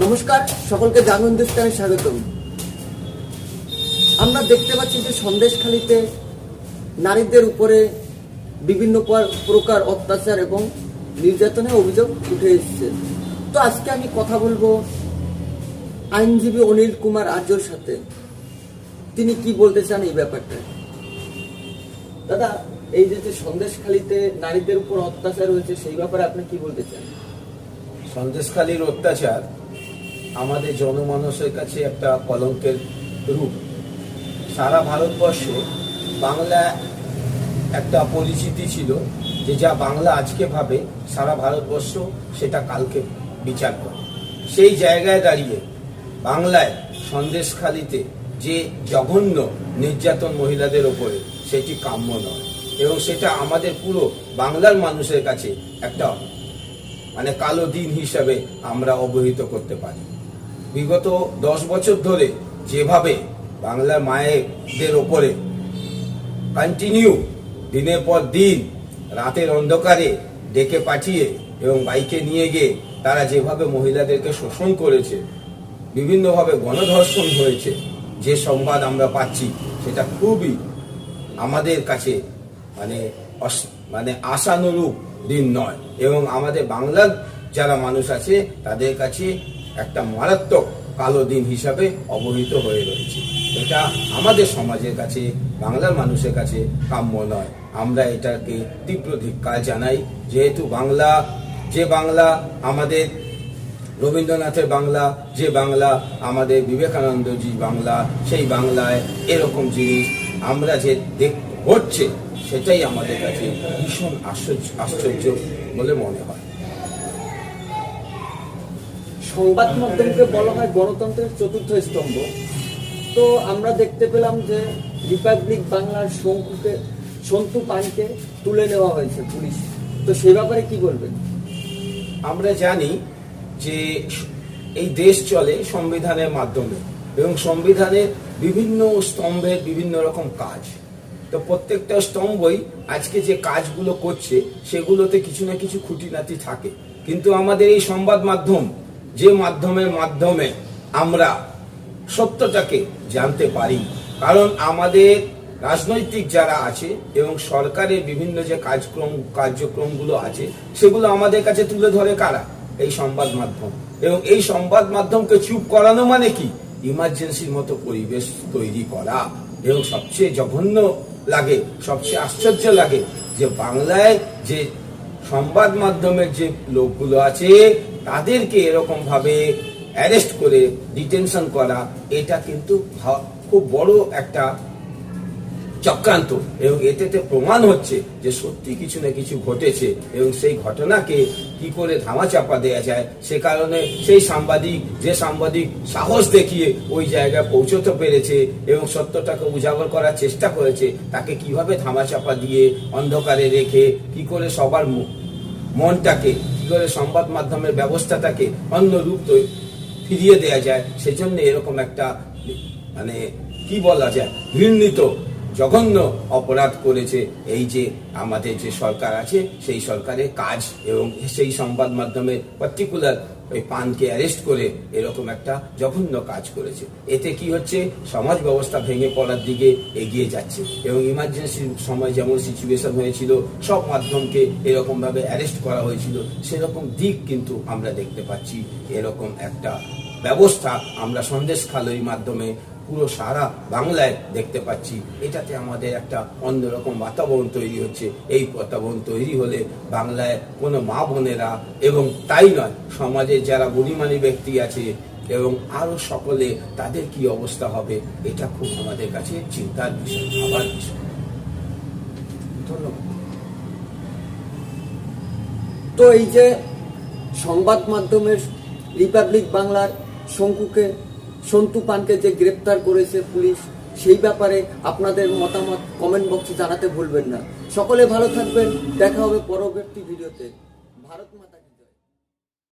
নমস্কার, সকলকে জান হিন্দুস্তানে স্বাগতম। আমরা দেখতে পাচ্ছি যে সন্দেশখালিতে নারীদের উপরে বিভিন্ন পর- প্রকার অত্যাচার এবং নির্যাতনের অভিযোগ উঠে এসেছে। তো আজকে আমি কথা বলব আইনজীবী অনিল কুমার আর্যর সাথে। তিনি কি বলতে চান এই ব্যাপারটা? দাদা, এই যে যে সন্দেশখালিতে নারীদের উপর অত্যাচার হয়েছে, সেই ব্যাপারে আপনি কি বলতে চান? সন্দেশখালীর অত্যাচার? আমাদের জনমানসের কাছে একটা কলঙ্কের রূপ। সারা ভারতবর্ষে বাংলা একটা পরিচিতি ছিল যে যা বাংলা আজকে ভাবে, সারা ভারতবর্ষ সেটা কালকে বিচার করে। সেই জায়গায় দাঁড়িয়ে বাংলায় সন্দেশখালিতে যে জঘন্য নির্যাতন মহিলাদের ওপরে সেটি কাম্য নয় এবং সেটা আমাদের পুরো বাংলার মানুষের কাছে একটা মানে কালো দিন হিসাবে আমরা অবহিত করতে পারি। বিগত দশ বছর ধরে যেভাবে বাংলার মায়েদের ওপরে কন্টিনিউ দিনের পর দিন রাতের অন্ধকারে ডেকে পাঠিয়ে এবং বাইকে নিয়ে গিয়ে তারা যেভাবে মহিলাদেরকে শোষণ করেছে, বিভিন্নভাবে গণধর্ষণ হয়েছে, যে সংবাদ আমরা পাচ্ছি সেটা খুবই আমাদের কাছে মানে মানে আশানুরূপ দিন নয়। এবং আমাদের বাংলার যারা মানুষ আছে তাদের কাছে একটা মারাত্মক কালো দিন হিসাবে অবহিত হয়ে রয়েছে। এটা আমাদের সমাজের কাছে, বাংলার মানুষের কাছে কাম্য নয়। আমরা এটাকে তীব্র ধিক্কার জানাই, যেহেতু বাংলা, যে বাংলা আমাদের, রবীন্দ্রনাথের বাংলা, যে বাংলা আমাদের বিবেকানন্দজি বাংলা, সেই বাংলায় এরকম জিনিস আমরা যে দেখ হচ্ছে সেটাই আমাদের কাছে ভীষণ আশ্চর্য আশ্চর্য বলে মনে হয়। সংবাদ মাধ্যমকে বলা হয় গণতন্ত্রের চতুর্থ স্তম্ভ। তো আমরা দেখতে পেলাম যে রিপাবলিক বাংলার শঙ্কুকে সন্তু পানকে তুলে নেওয়া হয়েছে পুলিশ। তো সে ব্যাপারে কি বলবেন? আমরা জানি যে এই দেশ চলে সংবিধানের মাধ্যমে এবং সংবিধানের বিভিন্ন স্তম্ভের বিভিন্ন রকম কাজ। তো প্রত্যেকটা স্তম্ভই আজকে যে কাজগুলো করছে, সেগুলোতে কিছু না কিছু খুঁটিনাটি থাকে। কিন্তু আমাদের এই সংবাদ মাধ্যম যে মাধ্যমের মাধ্যমে আমরা সত্যটাকে জানতে পারি। কারণ আমাদের রাজনৈতিক যারা আছে এবং সরকারের বিভিন্ন যে কাজক্রম, কার্যক্রমগুলো আছে, সেগুলো আমাদের কাছে তুলে ধরে কারা? এই সংবাদ মাধ্যম। এবং এই সংবাদ মাধ্যমকে চুপ করানো মানে কি? ইমার্জেন্সির মতো পরিবেশ তৈরি করা। এবং সবচেয়ে জঘন্য লাগে, সবচেয়ে আশ্চর্য লাগে যে বাংলায় যে সংবাদ মাধ্যমের যে লোকগুলো আছে তাদেরকে এরকম ভাবে অ্যারেস্ট করে ডিটেনশন করা, এটা কিন্তু খুব বড় একটা চক্রান্ত এবং এতে প্রমাণ হচ্ছে যে সত্যি কিছু না কিছু ঘটেছে এবং সেই ঘটনাকে কি করে ধামাচাপা দেওয়া যায়, সে কারণে সেই সাংবাদিক, যে সাংবাদিক সাহস দেখিয়ে ওই জায়গায় পৌঁছতে পেরেছে এবং সত্যটাকে উজাগর করার চেষ্টা করেছে, তাকে কীভাবে ধামাচাপা দিয়ে অন্ধকারে রেখে কি করে সবার মনটাকে করে সংবাদ মাধ্যমের ব্যবস্থাটাকে অন্য রূপ ফিরিয়ে দেয়া যায়, সেজন্য এরকম একটা মানে কি বলা যায়, ঘৃণিত জঘন্য অপরাধ করেছে। এই যে আমাদের যে সরকার আছে, সেই সরকারের কাজ এবং সেই সংবাদ মাধ্যমে পার্টিকুলার ওই পানকে অ্যারেস্ট করে এরকম একটা জঘন্য কাজ করেছে। এতে কি হচ্ছে? সমাজ ব্যবস্থা ভেঙে পড়ার দিকে এগিয়ে যাচ্ছে এবং ইমার্জেন্সির সময় যেমন সিচুয়েশন হয়েছিল, সব মাধ্যমকে এরকমভাবে অ্যারেস্ট করা হয়েছিল। সেরকম দিক কিন্তু আমরা দেখতে পাচ্ছি। এরকম একটা ব্যবস্থা আমরা সন্দেশ খালই মাধ্যমে পুরো সারা বাংলায় দেখতে পাচ্ছি। এটাতে আমাদের একটা অন্যরকম বাতাবরণ তৈরি হচ্ছে। এই বাতাবরণ তৈরি হলে বাংলায় কোনো মা বোনেরা এবং তাই নয়, সমাজে যারা গণিমানী ব্যক্তি আছে এবং আরও সকলে তাদের কি অবস্থা হবে, এটা খুব আমাদের কাছে চিন্তার বিষয়, ভাবার বিষয়। ধন্যবাদ। তো এই যে সংবাদ মাধ্যমের রিপাবলিক বাংলার শঙ্কুকে সন্তু পানকে যে গ্রেপ্তার করেছে পুলিশ, সেই ব্যাপারে আপনাদের মতামত কমেন্ট বক্সে জানাতে ভুলবেন না। সকলে ভালো থাকবেন, দেখা হবে পরবর্তী ভিডিওতে। ভারত মাতা